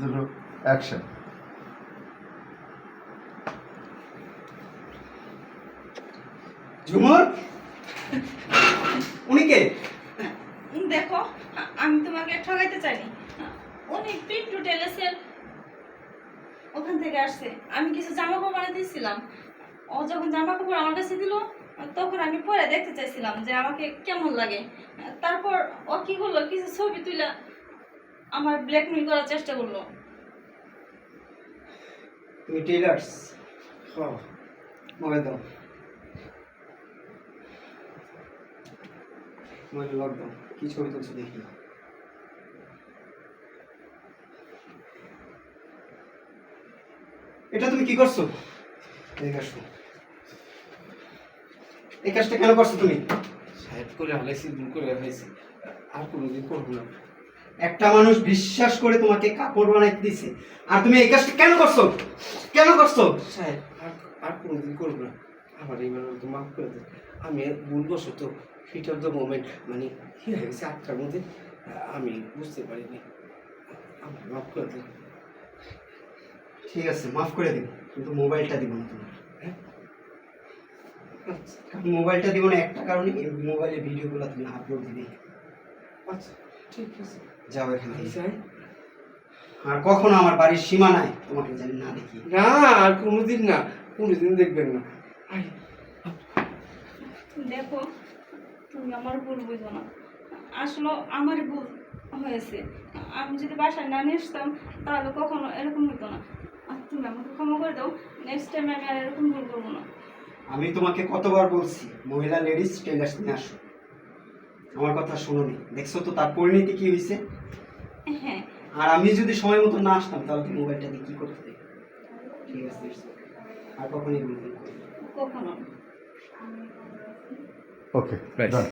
দুটো অ্যাকশন ঝুমুর! উনি কে? দেখো, আমি তোমাকে ঠকাইতে চাইনি। উনি পিন্টু টেলেসের ওখান থেকে আসছে। আমি কিছু জামা কাপড় দিয়েছিলাম। ও যখন জামা কাপড় আমার কাছে দিল, তখন আমি পরে দেখতে চাইছিলাম যে আমাকে কেমন লাগে। তারপর ও কি করল, কিছু ছবি তুলে আমার ব্ল্যাকমেল করার চেষ্টা করল। তুমি টেলার্স হ্যাঁ মোবাইল দাও। মোবাইল লক দাও কি ছবি তুলছো দেখি। এটা তুমি কি করছ? এদিকে আসো এই কাজটা কেন করছ তুমি? সাহেব করে হালাইছি দূর করে হালাইছি আর কোনোদিন করব না। একটা মানুষ বিশ্বাস করে তোমাকে কাপড় বানাইতে দিছে। আর তুমি এই কাজটা কেন করছ? কেন করছ? সাহেব আর আর কোনোদিন করব না। আমার এইবার তো মাফ করে দেন। আমি ভুলবশত হিট অফ দ্য মোমেন্ট মানে কি হয়ে গেছে আটটার মধ্যে আমি বুঝতে পারিনি। আমার মাফ করে দেন। ঠিক আছে মাফ করে দিব কিন্তু মোবাইলটা দিব না তোমার। হ্যাঁ? কারণ মোবাইলটা দিব না একটা কারণে এই মোবাইলে ভিডিওগুলো তুমি আপলোড দিবে। আচ্ছা। ঠিক আছে। যাও এখান আমি থেকে আর কখনো আমার বাড়ির সীমা নাই তোমাকে জানি না দেখি। না আর কোনোদিন না কোনোদিন দেখবেন না। দেখো তুমি আমার ভুল বুঝো না। আসলে আমারই ভুল হয়েছে। আমি যদি বাসায় না নিয়ে আসতাম তাহলে কখনো এরকম হতো না। আর তুমি আমাকে ক্ষমা করে দাও নেক্সট টাইম আমি আর এরকম ভুল করব না। আমি তোমাকে কতবার বলছি মহিলা লেডিস টেলার্স নিয়ে আসো। আমার কথা শোনোনি। দেখছ তো তার পরিণতি কি হয়েছে হ্যাঁ। আর আমি যদি সময় মতো না আসতাম তাহলে তুমি মোবাইলটা দিয়ে কি করতে? ঠিক আছে আর কখনই বলব। কখনো। ওকে